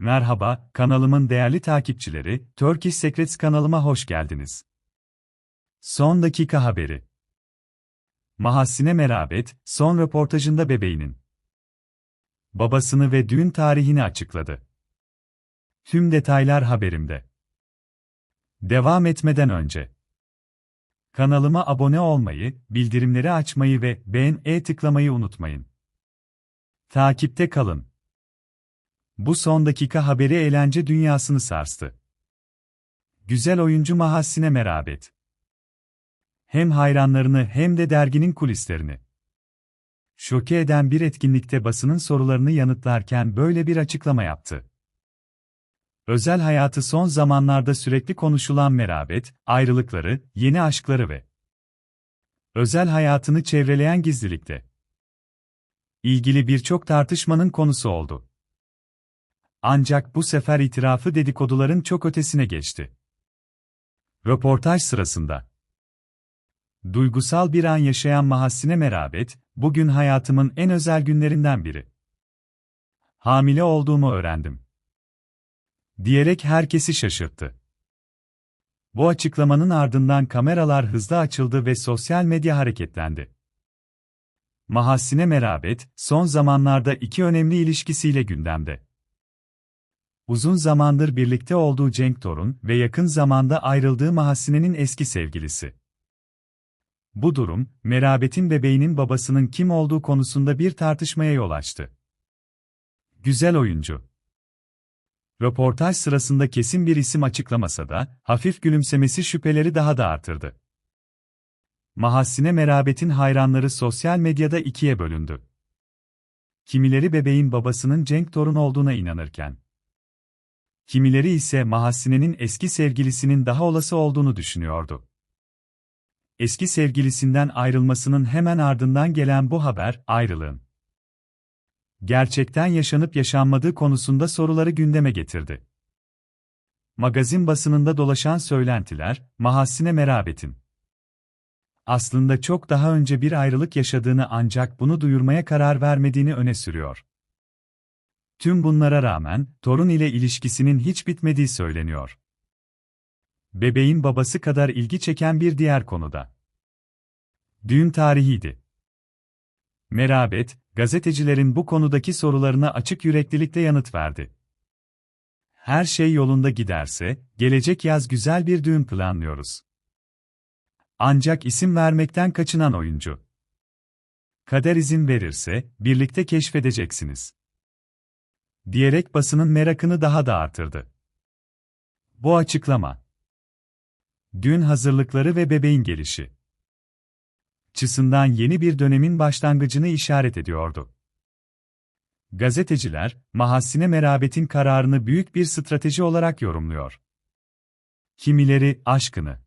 Merhaba, kanalımın değerli takipçileri, Turkish Secrets kanalıma hoş geldiniz. Son dakika haberi. Mahassine Merabet, son röportajında bebeğinin babasını ve düğün tarihini açıkladı. Tüm detaylar haberimde. Devam etmeden önce kanalıma abone olmayı, bildirimleri açmayı ve beğen-e tıklamayı unutmayın. Takipte kalın. Bu son dakika haberi eğlence dünyasını sarstı. Güzel oyuncu Mahassine Merabet. Hem hayranlarını hem de derginin kulislerini. Şoke eden bir etkinlikte basının sorularını yanıtlarken böyle bir açıklama yaptı. Özel hayatı son zamanlarda sürekli konuşulan Merabet, ayrılıkları, yeni aşkları ve özel hayatını çevreleyen gizlilikte ilgili birçok tartışmanın konusu oldu. Ancak bu sefer itirafı dedikoduların çok ötesine geçti. Röportaj sırasında Duygusal bir an yaşayan Mahassine Merabet, bugün hayatımın en özel günlerinden biri. Hamile olduğumu öğrendim. Diyerek herkesi şaşırttı. Bu açıklamanın ardından kameralar hızlı açıldı ve sosyal medya hareketlendi. Mahassine Merabet, son zamanlarda iki önemli ilişkisiyle gündemde. Uzun zamandır birlikte olduğu Cenk Torun ve yakın zamanda ayrıldığı Mahassine'nin eski sevgilisi. Bu durum, Merabet'in bebeğinin babasının kim olduğu konusunda bir tartışmaya yol açtı. Güzel oyuncu. Röportaj sırasında kesin bir isim açıklamasa da, hafif gülümsemesi şüpheleri daha da artırdı. Mahassine Merabet'in hayranları sosyal medyada ikiye bölündü. Kimileri bebeğin babasının Cenk Torun olduğuna inanırken, kimileri ise Mahassine'nin eski sevgilisinin daha olası olduğunu düşünüyordu. Eski sevgilisinden ayrılmasının hemen ardından gelen bu haber, ayrılığın gerçekten yaşanıp yaşanmadığı konusunda soruları gündeme getirdi. Magazin basınında dolaşan söylentiler, Mahassine Merabet'in aslında çok daha önce bir ayrılık yaşadığını ancak bunu duyurmaya karar vermediğini öne sürüyor. Tüm bunlara rağmen, torun ile ilişkisinin hiç bitmediği söyleniyor. Bebeğin babası kadar ilgi çeken bir diğer konuda. Düğün tarihiydi. Merabet, gazetecilerin bu konudaki sorularına açık yüreklilikle yanıt verdi. Her şey yolunda giderse, gelecek yaz güzel bir düğün planlıyoruz. Ancak isim vermekten kaçınan oyuncu. Kader izin verirse, birlikte keşfedeceksiniz diyerek basının merakını daha da artırdı. Bu açıklama Düğün hazırlıkları ve bebeğin gelişi açısından yeni bir dönemin başlangıcını işaret ediyordu. Gazeteciler, Mahassine Merabet'in kararını büyük bir strateji olarak yorumluyor. Kimileri, aşkını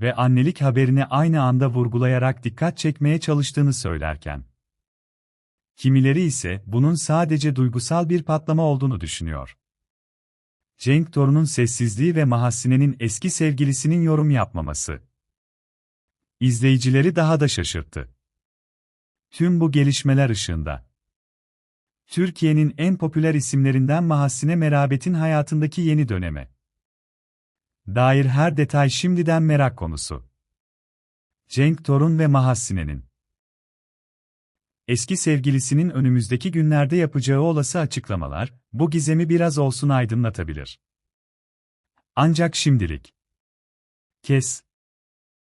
ve annelik haberini aynı anda vurgulayarak dikkat çekmeye çalıştığını söylerken, Kimileri ise bunun sadece duygusal bir patlama olduğunu düşünüyor. Cenk Torun'un sessizliği ve Mahassine'nin eski sevgilisinin yorum yapmaması. İzleyicileri daha da şaşırttı. Tüm bu gelişmeler ışığında. Türkiye'nin en popüler isimlerinden Mahassine Merabet'in hayatındaki yeni döneme. Dair her detay şimdiden merak konusu. Cenk Torun ve Mahassine'nin eski sevgilisinin önümüzdeki günlerde yapacağı olası açıklamalar, bu gizemi biraz olsun aydınlatabilir. Ancak şimdilik. Kes.